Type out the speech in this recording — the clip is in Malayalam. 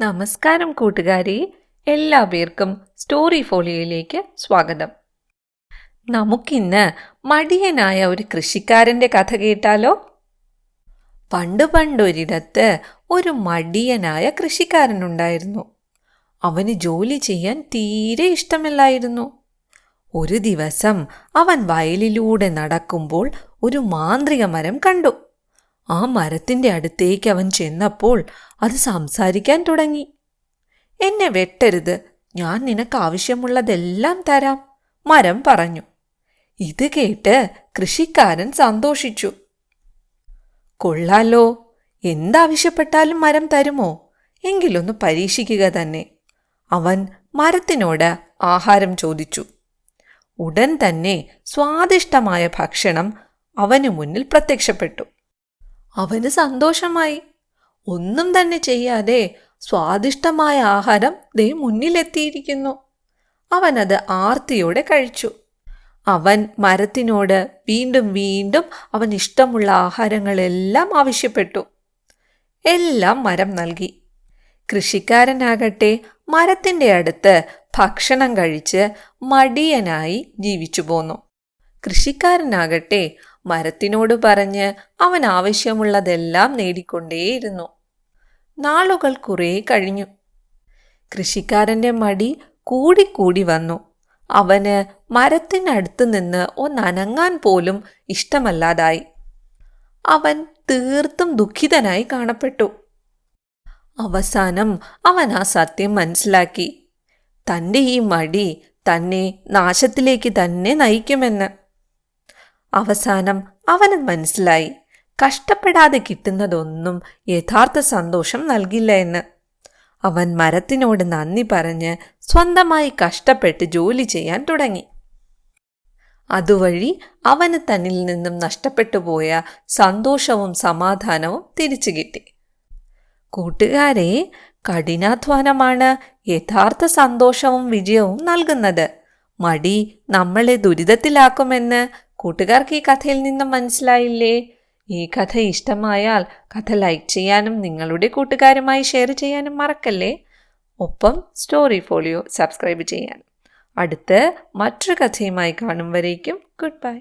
നമസ്കാരം കൂട്ടുകാരെ എല്ലാ പേർക്കും സ്റ്റോറി ഫോളിയോയിലേക്ക് സ്വാഗതം. നമുക്കിന്ന് മടിയനായ ഒരു കൃഷിക്കാരന്റെ കഥ കേട്ടാലോ? പണ്ട് പണ്ടൊരിടത്ത് ഒരു മടിയനായ കൃഷിക്കാരനുണ്ടായിരുന്നു അവന് ജോലി ചെയ്യാൻ തീരെ ഇഷ്ടമില്ലായിരുന്നു. ഒരു ദിവസം അവൻ വയലിലൂടെ നടക്കുമ്പോൾ ഒരു മാന്ത്രിക മരം കണ്ടു. ആ മരത്തിന്റെ അടുത്തേക്ക് അവൻ ചെന്നപ്പോൾ അത് സംസാരിക്കാൻ തുടങ്ങി. എന്നെ വെട്ടരുത്. ഞാൻ നിനക്ക് ആവശ്യമുള്ളതെല്ലാം തരാം മരം പറഞ്ഞു. ഇത് കേട്ട് കൃഷിക്കാരൻ സന്തോഷിച്ചു. കൊള്ളാലോ. എന്താവശ്യപ്പെട്ടാലും മരം തരുമോ? എങ്കിലൊന്ന് പരീക്ഷിക്കുക തന്നെ അവൻ മരത്തിനോട് ആഹാരം ചോദിച്ചു. ഉടൻ തന്നെ സ്വാദിഷ്ടമായ ഭക്ഷണം അവനു മുന്നിൽ പ്രത്യക്ഷപ്പെട്ടു. അവന് സന്തോഷമായി. ഒന്നും തന്നെ ചെയ്യാതെ സ്വാദിഷ്ടമായ ആഹാരം ദേ മുന്നിലെത്തിയിരിക്കുന്നു. അവനത് ആർത്തിയോടെ കഴിച്ചു. അവൻ മരത്തിനോട് വീണ്ടും വീണ്ടും അവൻ ഇഷ്ടമുള്ള ആഹാരങ്ങളെല്ലാം ആവശ്യപ്പെട്ടു. എല്ലാം മരം നൽകി. കൃഷിക്കാരനാകട്ടെ മരത്തിന്റെ അടുത്ത് ഭക്ഷണം കഴിച്ച് മടിയനായി ജീവിച്ചു പോന്നു. കൃഷിക്കാരനാകട്ടെ മരത്തിനോട് പറഞ്ഞ് അവൻ ആവശ്യമുള്ളതെല്ലാം നേടിക്കൊണ്ടേയിരുന്നു. നാളുകൾ കുറേ കഴിഞ്ഞു. കൃഷിക്കാരന്റെ മടി കൂടിക്കൂടി വന്നു. അവന് മരത്തിനടുത്ത് നിന്ന് ഒന്നനങ്ങാൻ പോലും ഇഷ്ടമല്ലാതായി. അവൻ തീർത്തും ദുഃഖിതനായി കാണപ്പെട്ടു. അവസാനം അവൻ ആ സത്യം മനസ്സിലാക്കി. തന്റെ ഈ മടി തന്നെ നാശത്തിലേക്ക് തന്നെ നയിക്കുമെന്ന്. അവസാനം അവന് മനസ്സിലായി. കഷ്ടപ്പെടാതെ കിട്ടുന്നതൊന്നും യഥാർത്ഥ സന്തോഷം നൽകില്ല എന്ന്. അവൻ മരത്തിനോട് നന്ദി പറഞ്ഞ് സ്വന്തമായി കഷ്ടപ്പെട്ട് ജോലി ചെയ്യാൻ തുടങ്ങി. അതുവഴി അവന് തന്നിൽ നിന്നും നഷ്ടപ്പെട്ടു പോയ സന്തോഷവും സമാധാനവും തിരിച്ചു കിട്ടി. കൂട്ടുകാരെ കഠിനാധ്വാനമാണ് യഥാർത്ഥ സന്തോഷവും വിജയവും നൽകുന്നത്. മടി നമ്മളെ ദുരിതത്തിലാക്കുമെന്ന് കൂട്ടുകാർക്ക് ഈ കഥയിൽ നിന്നും മനസ്സിലായില്ലേ? ഈ കഥ ഇഷ്ടമായാൽ കഥ ലൈക്ക് ചെയ്യാനും നിങ്ങളുടെ കൂട്ടുകാരുമായി ഷെയർ ചെയ്യാനും മറക്കല്ലേ? ഒപ്പം സ്റ്റോറി ഫോളിയോ സബ്സ്ക്രൈബ് ചെയ്യാൻ അടുത്ത് മറ്റൊരു കഥയുമായി കാണും വരേക്കും. Good bye.